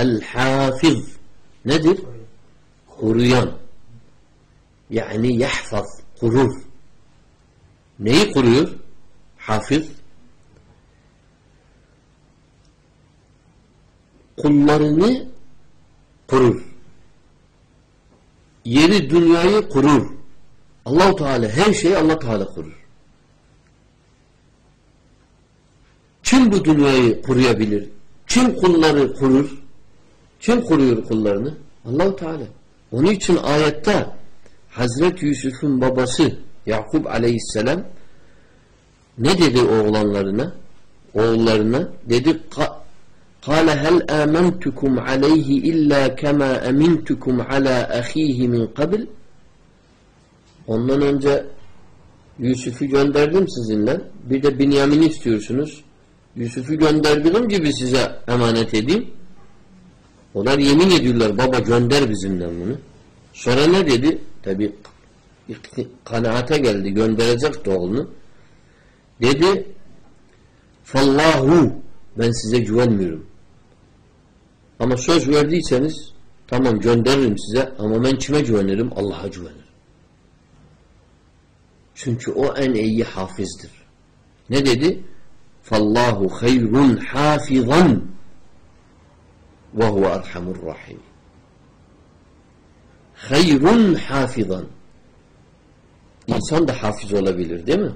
El-Hafiz nedir? Kuruyan. Yani yahfaz, kurur. Neyi kuruyor? Hafiz. Kullarını kurur. Yeri dünyayı kurur. Allahu Teala her şeyi Allah Teala kurur. Kim bu dünyayı kuruyabilir? Kim kulları kurur? Kim kuruyor kullarını? Allahu Teala. Onun için ayette Hazreti Yusuf'un babası Yakub Aleyhisselam ne dedi oğlanlarına? Oğullarına dedi قال هل آمنتكم عليه إلا كما أمنتكم على أخيه من قبل Ondan önce Yusuf'u gönderdim sizinle. Bir de Binyamin'i istiyorsunuz. Yusuf'u gönderdiğim gibi size emanet edeyim. Onlar yemin ediyorlar baba gönder bizimle bunu. Sonra ne dedi? Tabi kanaate geldi gönderecek oğlunu. Dedi Fallahu ben size güvenmiyorum. Ama söz verdiyseniz tamam gönderirim size ama ben kime güvenirim? Allah'a güvenirim. Çünkü o en iyi hafizdir. Ne dedi? Fallahu hayrun hafizan huve erhamur rahim. Hayrun hafizan. İnsan da hafiz olabilir değil mi?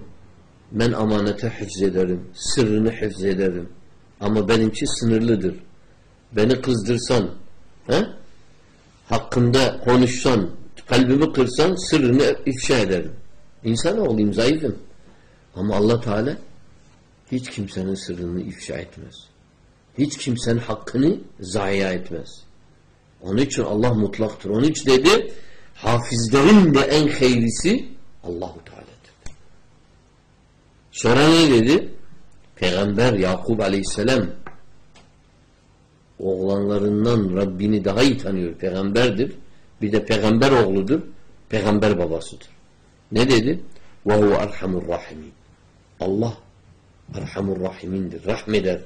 Ben amanete hifz ederim. Sırrını hifz ederim. Ama benimki sınırlıdır. Beni kızdırsan, he? hakkında konuşsan, kalbimi kırsan sırrını ifşa ederim. İnsan olayım, zayıfım. Ama Allah Teala hiç kimsenin sırrını ifşa etmez. Hiç kimsenin hakkını zayi etmez. Onun için Allah mutlaktır. Onun için dedi hafizlerin de en hayırlısı Allahu Teala'dır. Sonra ne dedi? Peygamber Yakub Aleyhisselam oğlanlarından Rabbini daha iyi tanıyor. Peygamberdir. Bir de peygamber oğludur. Peygamber babasıdır. Ne dedi? وَهُوَ اَرْحَمُ الرَّحِمِينَ Allah Erhamur Rahimindir. Rahmeder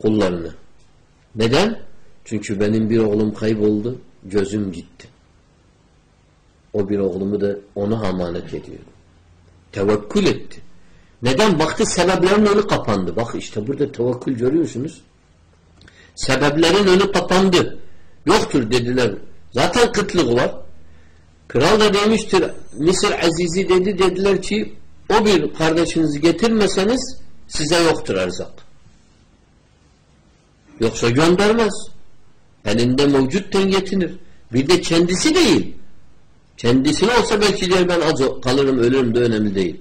kullarını. Neden? Çünkü benim bir oğlum kayboldu. Gözüm gitti. O bir oğlumu da ona emanet ediyor. Tevekkül etti. Neden? Baktı sebeplerin önü kapandı. Bak işte burada tevekkül görüyorsunuz. Sebeplerin önü kapandı. Yoktur dediler. Zaten kıtlık var. Kral da demiştir Mısır Azizi dedi dediler ki o bir kardeşinizi getirmeseniz size yoktur erzak. Yoksa göndermez. Elinde mevcutten getirir. Bir de kendisi değil. Kendisine olsa belki der ben az kalırım ölürüm de önemli değil.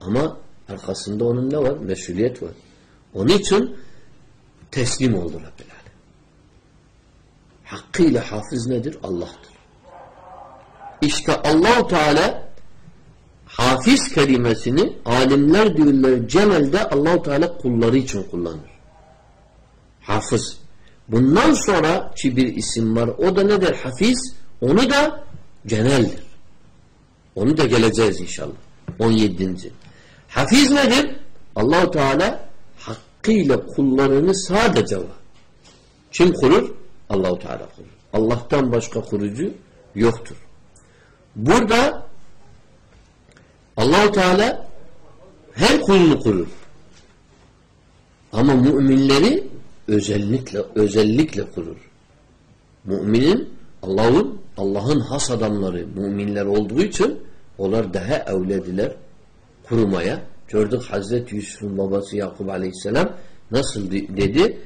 Ama arkasında onun ne var? Mesuliyet var. Onun için teslim oldu Rabbil Alem. Hakkıyla hafız nedir? Allah'tır. İşte Allahu Teala hafiz kelimesini alimler diyorlar Cemal'de Allahu Teala kulları için kullanır. Hafız. Bundan sonra ki bir isim var. O da nedir? Hafiz. Onu da geneldir. Onu da geleceğiz inşallah. 17. Hafiz nedir? Allahu Teala hakkıyla kullarını sadece var. Kim kurur? Allahu Teala kurur. Allah'tan başka kurucu yoktur. Burada Allahu Teala her kulunu kurur. Ama müminleri özellikle özellikle kurur. Müminin Allah'ın Allah'ın has adamları müminler olduğu için onlar daha evlediler kurumaya. Gördük Hazreti Yusuf'un babası Yakup Aleyhisselam nasıl dedi?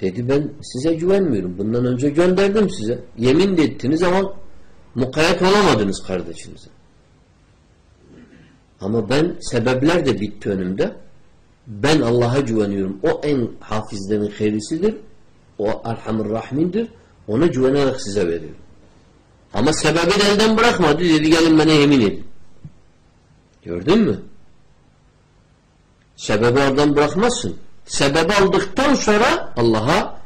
Dedi ben size güvenmiyorum. Bundan önce gönderdim size. Yemin de ettiniz ama mukayyet olamadınız kardeşinize. Ama ben sebepler de bitti önümde. Ben Allah'a güveniyorum. O en hafizlerin hayrisidir. O Erhamur Rahmindir. Ona güvenerek size veriyorum. Ama sebebi de elden bırakmadı. Dedi gelin bana yemin edin. Gördün mü? Sebebi oradan bırakmazsın. Sebebi aldıktan sonra Allah'a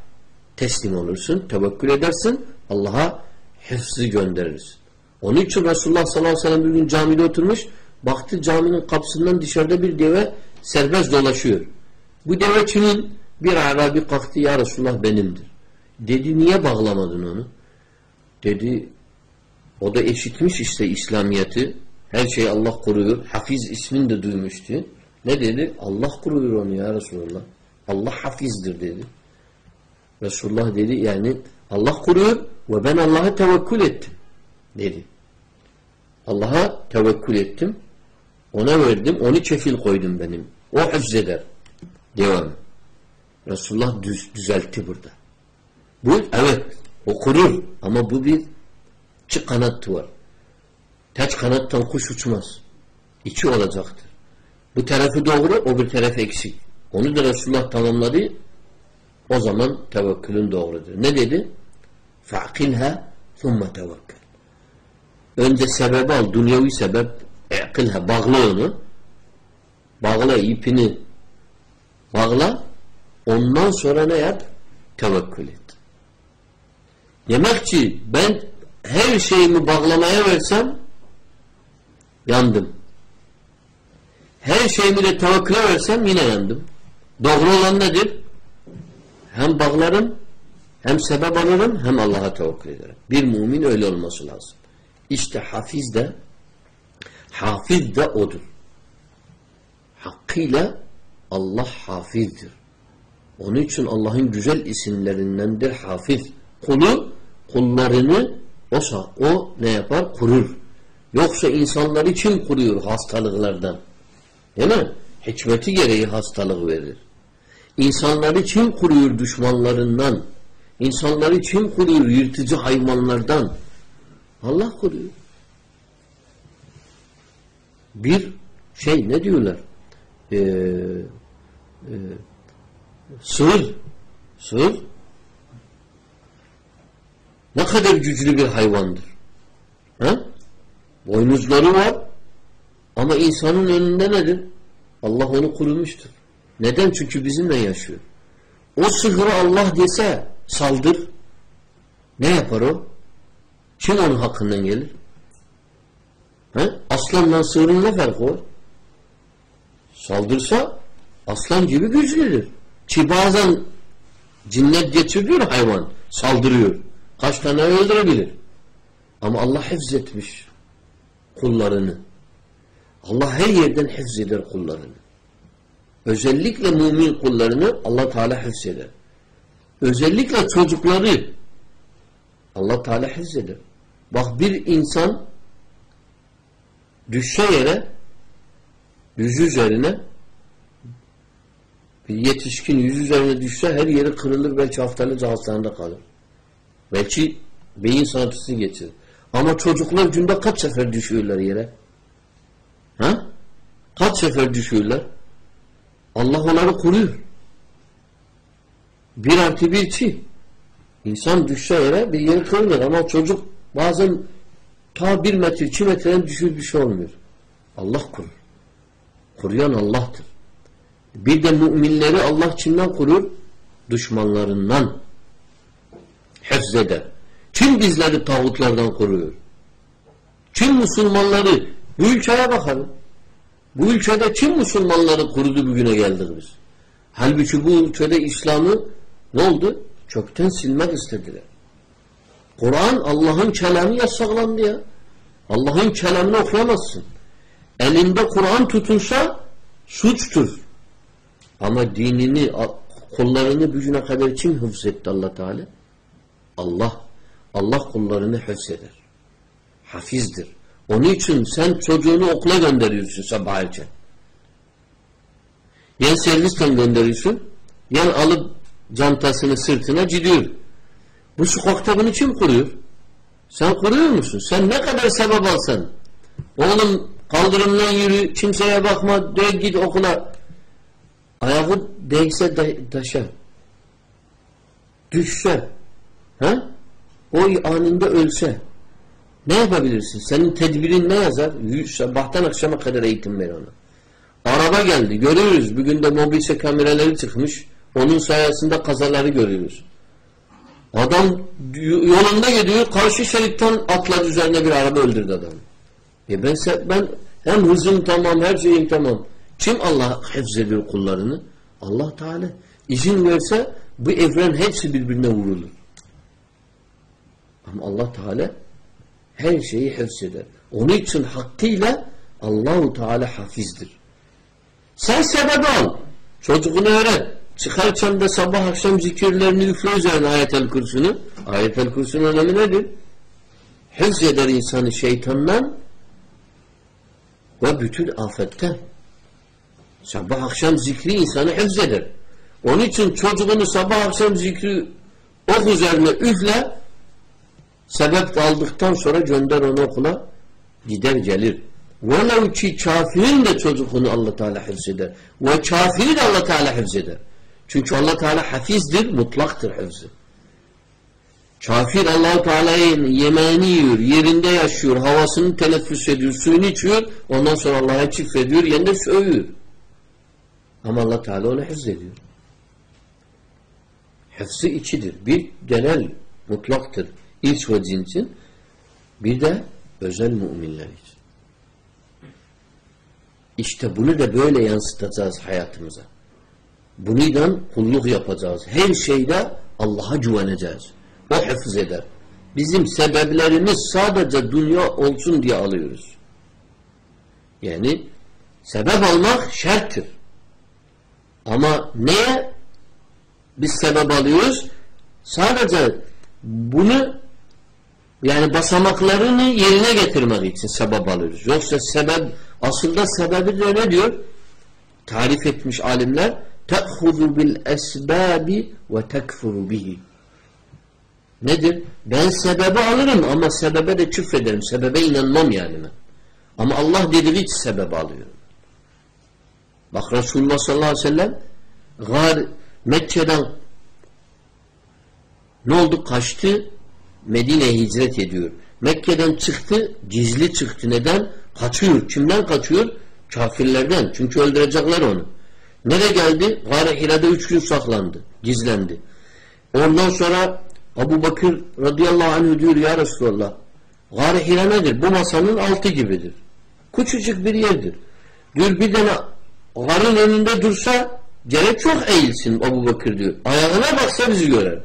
teslim olursun. Tevekkül edersin. Allah'a hıfzı gönderirsin. Onun için Resulullah sallallahu aleyhi ve sellem bir gün camide oturmuş. Baktı caminin kapısından dışarıda bir deve serbest dolaşıyor. Bu deve kimin? Bir Arabi kalktı ya Resulullah benimdir. Dedi niye bağlamadın onu? Dedi o da eşitmiş işte İslamiyet'i. Her şey Allah koruyor. Hafiz ismini de duymuştu. Ne dedi? Allah koruyor onu ya Resulullah. Allah hafizdir dedi. Resulullah dedi yani Allah koruyor ve ben Allah'a tevekkül ettim dedi. Allah'a tevekkül ettim. Ona verdim. Onu kefil koydum benim. O hıfzeder. Devam. Resulullah düz, düzeltti burada. Bu evet o korur ama bu bir çi kanat var. Teç kanattan kuş uçmaz. İki olacaktır. Bu tarafı doğru, o bir taraf eksik. Onu da Resulullah tamamladı. O zaman tevekkülün doğrudur. Ne dedi? فَعْقِلْهَا ثُمَّ tevekkül. Önce sebebi al, dünyevi sebep اَعْقِلْهَا Bağla onu. Bağla ipini bağla. Ondan sonra ne yap? Tevekkül et. Demek ki ben her şeyimi bağlamaya versem yandım. Her şeyimi de tevekküle versem yine yandım. Doğru olan nedir? Hem bağlarım, hem sebep alırım, hem Allah'a tevekkül ederim. Bir mümin öyle olması lazım. İşte hafiz de hafiz de odur. Hakkıyla Allah hafizdir. Onun için Allah'ın güzel isimlerindendir hafiz. Kulu kullarını o, o ne yapar? Kurur. Yoksa insanları kim kuruyor hastalıklardan? Değil mi? Hikmeti gereği hastalık verir. İnsanları kim kuruyor düşmanlarından? İnsanları kim kuruyor yırtıcı hayvanlardan? Allah kuruyor. Bir şey ne diyorlar? Ee, e, sığır sığır ne kadar güçlü bir hayvandır. Ha? Boynuzları var ama insanın önünde nedir? Allah onu kurumuştur. Neden? Çünkü bizimle yaşıyor. O sıhırı Allah dese saldır. Ne yapar o? Kim onun hakkından gelir? He? Aslanla sığırın ne farkı var? Saldırsa aslan gibi güçlüdür. Ki bazen cinnet geçiriyor hayvan. Saldırıyor. Kaç tane öldürebilir. Ama Allah hifzetmiş kullarını. Allah her yerden hifzeder kullarını. Özellikle mümin kullarını Allah Teala hifzeder. Özellikle çocukları Allah Teala hifzeder. Bak bir insan düşse yere yüzü üzerine bir yetişkin yüz üzerine düşse her yeri kırılır belki haftalarca hastanede kalır. Belki beyin sancısı geçirir. Ama çocuklar günde kaç sefer düşüyorlar yere? Ha? Kaç sefer düşüyorlar? Allah onları koruyor. Bir artı bir çi. İnsan düşse yere bir yeri kırılır ama çocuk bazen ta bir metre, iki metreden düşür bir şey olmuyor. Allah korur. Koruyan Allah'tır. Bir de müminleri Allah kimden korur? Düşmanlarından hefzeder. Kim bizleri tağutlardan koruyor? Kim Müslümanları? Bu ülkeye bakalım. Bu ülkede kim Müslümanları kurudu bugüne geldik biz? Halbuki bu ülkede İslam'ı ne oldu? Kökten silmek istediler. Kur'an Allah'ın kelamı yasaklandı ya. Allah'ın kelamını okuyamazsın. Elinde Kur'an tutunsa suçtur. Ama dinini, kullarını bugüne kadar kim hıfzetti allah Teala? Allah. Allah kullarını hıfzeder. Hafizdir. Onun için sen çocuğunu okula gönderiyorsun sabah erken. Yen servisten gönderiyorsun, yen alıp cantasını sırtına gidiyor. Bu sokakta bunu kim kuruyor? Sen kuruyor musun? Sen ne kadar sebep alsan. Oğlum kaldırımdan yürü, kimseye bakma, dön git okula. Ayağı değse taşa. Düşse. Ha? O anında ölse. Ne yapabilirsin? Senin tedbirin ne yazar? Sabahtan akşama kadar eğitim ver ona. Araba geldi. Görüyoruz. Bugün de mobilse kameraları çıkmış. Onun sayesinde kazaları görüyoruz. Adam yolunda gidiyor. Karşı şeritten atladı üzerine bir araba öldürdü adam. E ben, ben hem hızım tamam, her şeyim tamam. Kim Allah hafzediyor kullarını? Allah Teala. İzin verse bu evren hepsi birbirine vurulur. Ama Allah Teala her şeyi hıfzeder. Onun için hakkıyla Allahu Teala hafizdir. Sen sebep al. Çocuğunu öğret. Çıkarken de sabah akşam zikirlerini üfle üzerine ayetel kursunu. Ayetel kursunun önemi nedir? Hıfz eder insanı şeytandan ve bütün afetten. Sabah akşam zikri insanı hıfz eder. Onun için çocuğunu sabah akşam zikri ok üzerine üfle sebep aldıktan sonra gönder onu okula gider gelir. Velev ki kafirin de çocuğunu Allah Teala hıfzeder. Ve kafiri de Allah Teala hıfzeder. Çünkü Allah Teala hafizdir, mutlaktır hıfzı. Kafir Allah Teala'nın yemeğini yiyor, yerinde yaşıyor, havasını teneffüs ediyor, suyunu içiyor, ondan sonra Allah'a çift yerinde sövüyor. Ama Allah Teala onu hıfz ediyor. Hıfzı içidir. Bir genel mutlaktır. İrs ve cinsin. Bir de özel müminler için. İşte bunu da böyle yansıtacağız hayatımıza. Bundan kulluk yapacağız. Her şeyde Allah'a güveneceğiz. O hafız eder. Bizim sebeplerimiz sadece dünya olsun diye alıyoruz. Yani sebep almak şarttır. Ama neye biz sebep alıyoruz? Sadece bunu yani basamaklarını yerine getirmek için sebep alıyoruz. Yoksa sebep aslında sebebi de ne diyor? Tarif etmiş alimler esbabi ve tekfuru bihi. Nedir? Ben sebebi alırım ama sebebe de küfrederim. Sebebe inanmam yani ben. Ama Allah dediği için sebep alıyorum. Bak Resulullah sallallahu aleyhi ve sellem gar, Mekke'den ne oldu? Kaçtı. Medine'ye hicret ediyor. Mekke'den çıktı. Gizli çıktı. Neden? Kaçıyor. Kimden kaçıyor? Kafirlerden. Çünkü öldürecekler onu. Nereye geldi? Gare Hira'da üç gün saklandı. Gizlendi. Ondan sonra Abu Bakır radıyallahu anh diyor ya Resulallah Gare Hira nedir? Bu masanın altı gibidir. Küçücük bir yerdir. Diyor bir tane garın önünde dursa gerek çok eğilsin Abu Bakır diyor. Ayağına baksa bizi görer.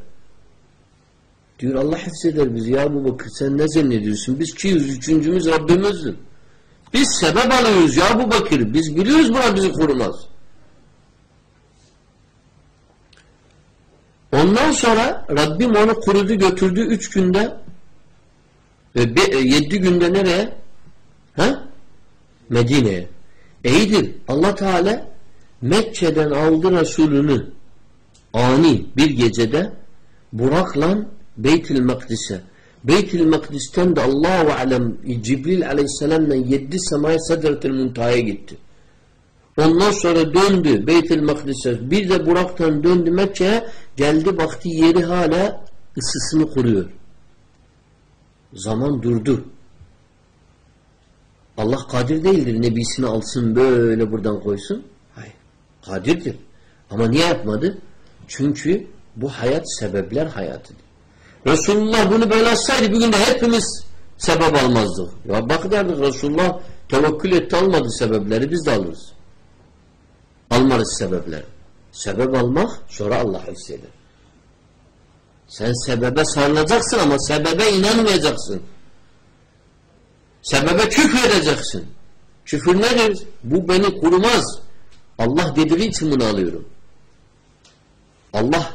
Diyor Allah hisseder bizi ya Abu Bakır sen ne zannediyorsun? Biz 203. Rabbimizdir. Biz sebep alıyoruz ya Abu Bakır. Biz biliyoruz buna bizi korumaz. Ondan sonra Rabbim onu kurudu götürdü üç günde ve be, e, yedi günde nereye? Ha? Medine'ye. İyidir. Allah Teala Mekke'den aldı Resulünü ani bir gecede Burak'la Beytül Makdis'e. Beytül Makdis'ten de Allahu alem Cibril aleyhisselamla yedi semaya Sedretül Muntaha'ya gitti. Ondan sonra döndü Beytül Makdis'e. Bir de Burak'tan döndü Mekke'ye. Geldi baktı yeri hala ısısını kuruyor. Zaman durdu. Allah kadir değildir. Nebisini alsın böyle buradan koysun. Hayır. Kadirdir. Ama niye yapmadı? Çünkü bu hayat sebepler hayatıdır. Resulullah bunu böyle açsaydı bugün de hepimiz sebep almazdık. Ya bak derdik Resulullah tevekkül etti almadı sebepleri biz de alırız. Almarız sebepler. Sebep almak sonra Allah hisseder. Sen sebebe sarılacaksın ama sebebe inanmayacaksın. Sebebe küfür edeceksin. Küfür nedir? Bu beni kurmaz. Allah dediği için bunu alıyorum. Allah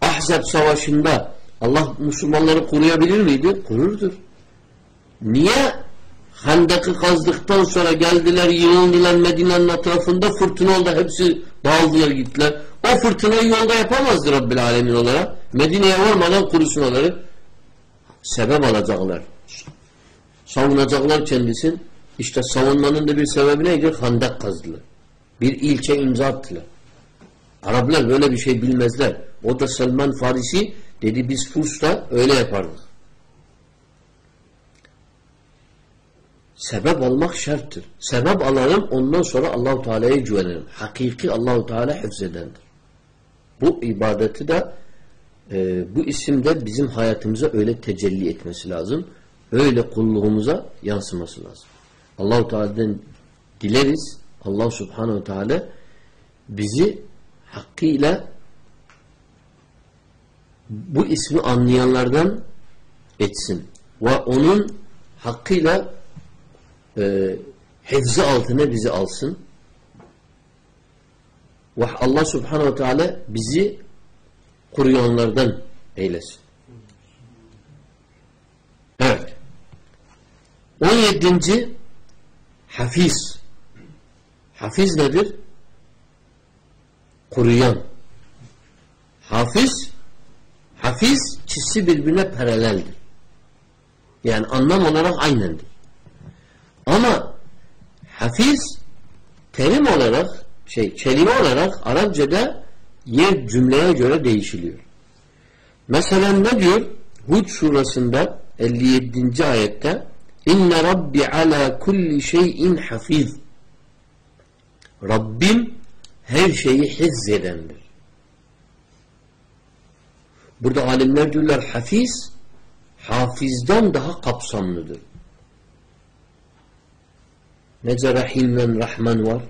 Ahzab savaşında Allah Müslümanları koruyabilir miydi? Kururdur. Niye Hendek'i kazdıktan sonra geldiler, yığıldılar Medine'nin etrafında fırtına oldu. Hepsi dağıldılar gittiler. O fırtınayı yolda yapamazdı Rabbil Alemin olarak. Medine'ye varmadan kurusun onları. Sebep alacaklar. Savunacaklar kendisin. İşte savunmanın da bir sebebi neydi? Hendek kazdılar. Bir ilçe imza attılar. Araplar böyle bir şey bilmezler. O da Selman Farisi dedi biz Furs'ta öyle yapardık. Sebep almak şarttır. Sebep alalım ondan sonra Allahu Teala'ya güvenelim. Hakiki Allahu Teala hıfzedendir. Bu ibadeti de e, bu isimde bizim hayatımıza öyle tecelli etmesi lazım. Öyle kulluğumuza yansıması lazım. Allahu Teala'dan dileriz. Allah Subhanahu Teala bizi hakkıyla bu ismi anlayanlardan etsin. Ve onun hakkıyla e, hifzi altına bizi alsın. Ve Allah subhanehu teala bizi kuruyanlardan eylesin. Evet. 17. Hafiz. Hafiz nedir? Kuruyan. Hafiz Hafiz çizsi birbirine paraleldir. Yani anlam olarak aynendir. Ama hafiz terim olarak şey kelime olarak Arapçada yer cümleye göre değişiliyor. Mesela ne diyor? Hud surasında 57. ayette İnne Rabbi ala kulli şeyin hafiz Rabbim her şeyi hizzedendir. Burada alimler diyorlar hafiz hafizden daha kapsamlıdır. Nece Rahim ve Rahman var?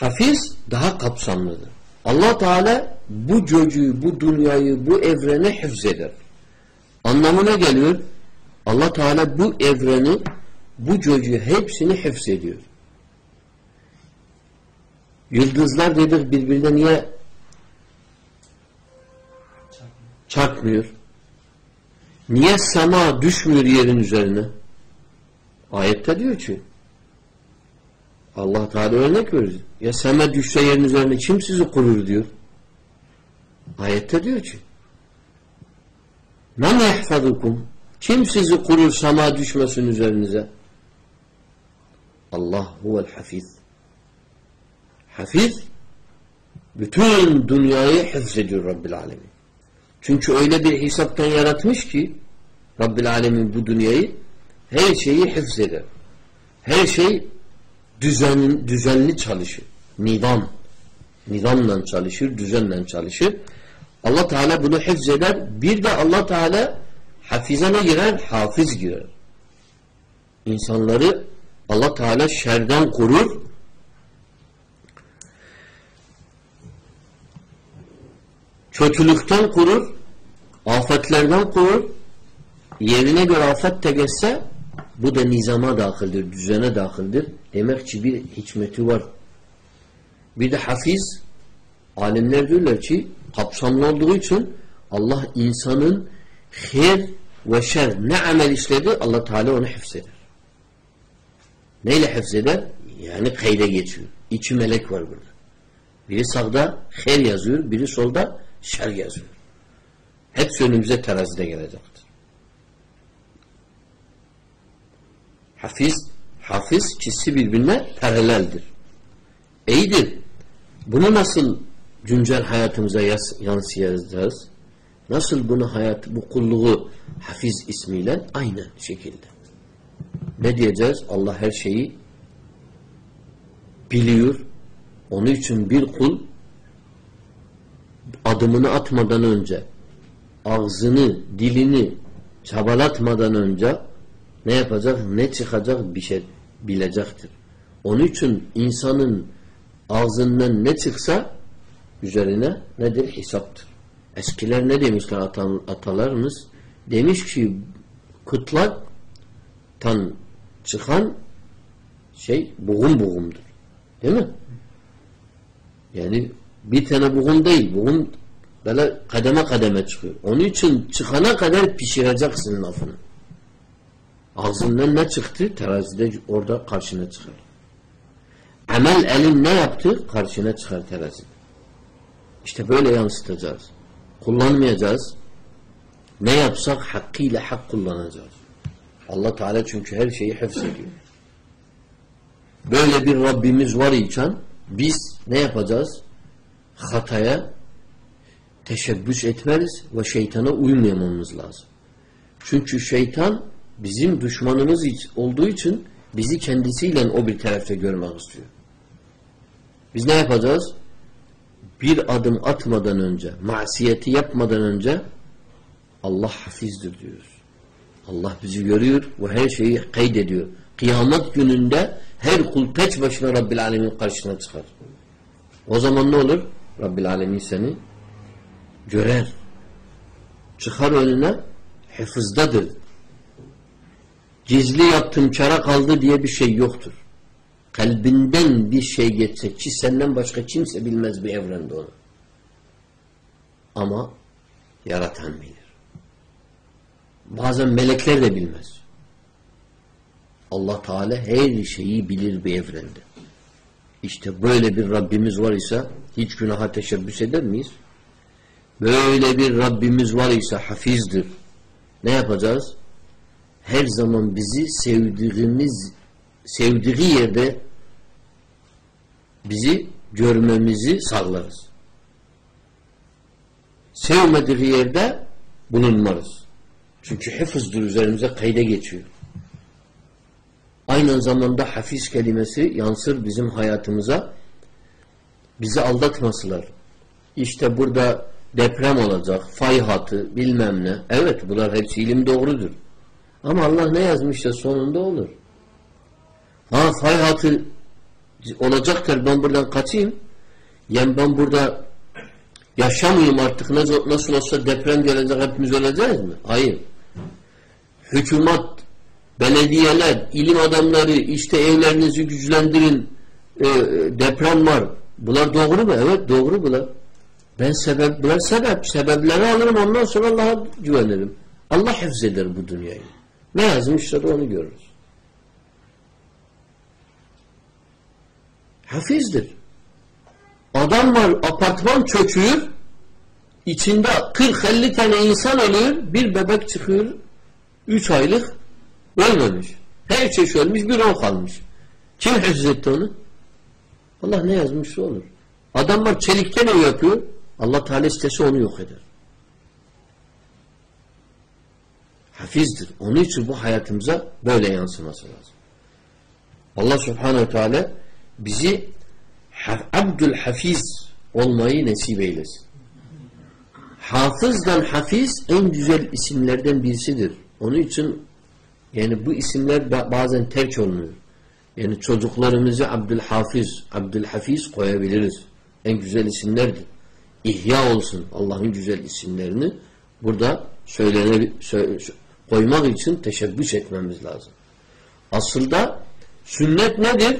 Hafiz daha kapsamlıdır. Allah Teala bu çocuğu, bu dünyayı, bu evrene hifzeder. Anlamına geliyor. Allah Teala bu evreni, bu çocuğu hepsini hifzediyor. Yıldızlar dedik birbirine niye çarpmıyor? Niye sema düşmüyor yerin üzerine? Ayette diyor ki Allah Teala örnek veriyor. Ya sema düşse yerin üzerine kim sizi kurur diyor. Ayette diyor ki Men yehfadukum kim sizi kurur sema düşmesin üzerinize? Allah huvel hafiz. Hafiz bütün dünyayı hifzediyor Rabbil Alemin. Çünkü öyle bir hesaptan yaratmış ki Rabbil Alemin bu dünyayı her şeyi hifzeder. Her şey düzen, düzenli çalışır. Nizam. Nizamla çalışır, düzenle çalışır. Allah Teala bunu hifzeder. Bir de Allah Teala hafizene girer, hafız girer. İnsanları Allah Teala şerden korur, kötülükten korur, afetlerden korur, yerine göre afet de geçse bu da nizama dahildir, düzene dahildir. Demek ki bir hikmeti var. Bir de hafiz, alimler diyorlar ki kapsamlı olduğu için Allah insanın her ve şer ne amel işledi Allah Teala onu hifzeder. Neyle hifzeder? Yani kayda geçiyor. İki melek var burada. Biri sağda her yazıyor, biri solda şer yazıyor. Hepsi önümüze terazide gelecektir. Hafiz, hafiz kişisi birbirine paraleldir. İyidir. Bunu nasıl güncel hayatımıza yansıyacağız? Nasıl bunu hayat, bu kulluğu hafiz ismiyle aynı şekilde. Ne diyeceğiz? Allah her şeyi biliyor. Onun için bir kul adımını atmadan önce ağzını, dilini çabalatmadan önce ne yapacak, ne çıkacak bir şey bilecektir. Onun için insanın ağzından ne çıksa üzerine nedir? Hesaptır. Eskiler ne demişler atalarımız? Demiş ki kıtlaktan çıkan şey buğum buğumdur. Değil mi? Yani bir tane buğum değil. Buğum böyle kademe kademe çıkıyor. Onun için çıkana kadar pişireceksin lafını. Ağzından ne çıktı? Terazide orada karşına çıkar. Amel elin ne yaptı? Karşına çıkar terazide. İşte böyle yansıtacağız. Kullanmayacağız. Ne yapsak hakkıyla hak kullanacağız. Allah Teala çünkü her şeyi ediyor. Böyle bir Rabbimiz var iken biz ne yapacağız? Hataya teşebbüs etmeliz ve şeytana uymamamız lazım. Çünkü şeytan bizim düşmanımız olduğu için bizi kendisiyle o bir tarafta görmek istiyor. Biz ne yapacağız? Bir adım atmadan önce, masiyeti yapmadan önce Allah hafizdir diyoruz. Allah bizi görüyor ve her şeyi kaydediyor. Kıyamet gününde her kul teç başına Rabbil Alemin karşısına çıkar. O zaman ne olur? Rabbil Alemin seni Görer. Çıkar önüne hıfızdadır. Gizli yaptım çara kaldı diye bir şey yoktur. Kalbinden bir şey geçse ki senden başka kimse bilmez bir evrende onu. Ama yaratan bilir. Bazen melekler de bilmez. Allah Teala her şeyi bilir bir evrende. İşte böyle bir Rabbimiz var ise hiç günaha teşebbüs eder miyiz? Böyle bir Rabbimiz var ise hafizdir. Ne yapacağız? Her zaman bizi sevdiğimiz sevdiği yerde bizi görmemizi sağlarız. Sevmediği yerde bulunmarız. Çünkü hıfızdır üzerimize kayda geçiyor. Aynı zamanda hafiz kelimesi yansır bizim hayatımıza. Bizi aldatmasılar. İşte burada deprem olacak, fay hatı, bilmem ne. Evet bunlar hepsi ilim doğrudur. Ama Allah ne yazmışsa sonunda olur. Ha fay hatı olacaktır ben buradan kaçayım. Yani ben burada yaşamayayım artık nasıl, nasıl olsa deprem gelecek hepimiz öleceğiz mi? Hayır. Hükümet, belediyeler, ilim adamları işte evlerinizi güçlendirin e, deprem var. Bunlar doğru mu? Evet doğru bunlar. Ben sebep, bunlar sebep. Sebepleri alırım ondan sonra Allah'a güvenirim. Allah hafzeder bu dünyayı. Ne yazmışsa da onu görürüz. Hafizdir. Adam var apartman çöküyor içinde 40-50 tane insan ölüyor bir bebek çıkıyor 3 aylık ölmemiş. Her şey ölmüş bir o kalmış. Kim hafız onu? Allah ne yazmışsa olur. Adam var çelikten ev yapıyor Allah Teala istese onu yok eder. Hafizdir. Onun için bu hayatımıza böyle yansıması lazım. Allah Subhanahu Teala bizi Abdül Hafiz olmayı nasip eylesin. Hafızdan hafiz en güzel isimlerden birisidir. Onun için yani bu isimler bazen terk olmuyor. Yani çocuklarımızı Abdülhafiz, Abdülhafiz koyabiliriz. En güzel isimlerdir. İhya olsun Allah'ın güzel isimlerini burada söylene, koymak için teşebbüs etmemiz lazım. Aslında sünnet nedir?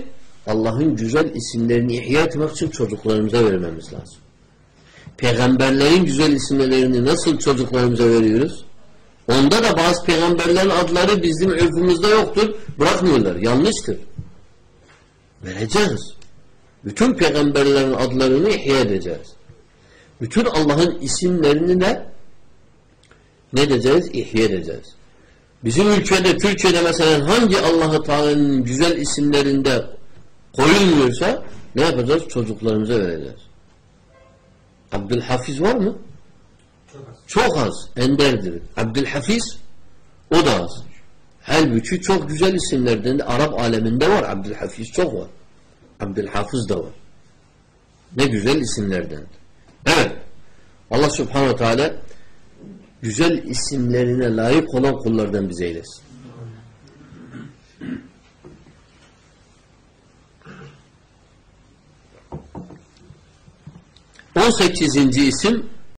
Allah'ın güzel isimlerini ihya etmek için çocuklarımıza vermemiz lazım. Peygamberlerin güzel isimlerini nasıl çocuklarımıza veriyoruz? Onda da bazı peygamberlerin adları bizim örfümüzde yoktur. Bırakmıyorlar. Yanlıştır. Vereceğiz. Bütün peygamberlerin adlarını ihya edeceğiz. Bütün Allah'ın isimlerini de ne edeceğiz? İhya edeceğiz. Bizim ülkede, Türkiye'de mesela hangi Allah-u Teala'nın güzel isimlerinde koyulmuyorsa ne yapacağız? Çocuklarımıza vereceğiz. Abdülhafiz var mı? Çok az. Enderdir. Abdülhafiz o da az. Halbuki çok güzel isimlerden de Arap aleminde var. Abdülhafiz çok var. Abdülhafız da var. Ne güzel isimlerden. Evet. Allah subhanahu teala güzel isimlerine layık olan kullardan bize eylesin. 18. isim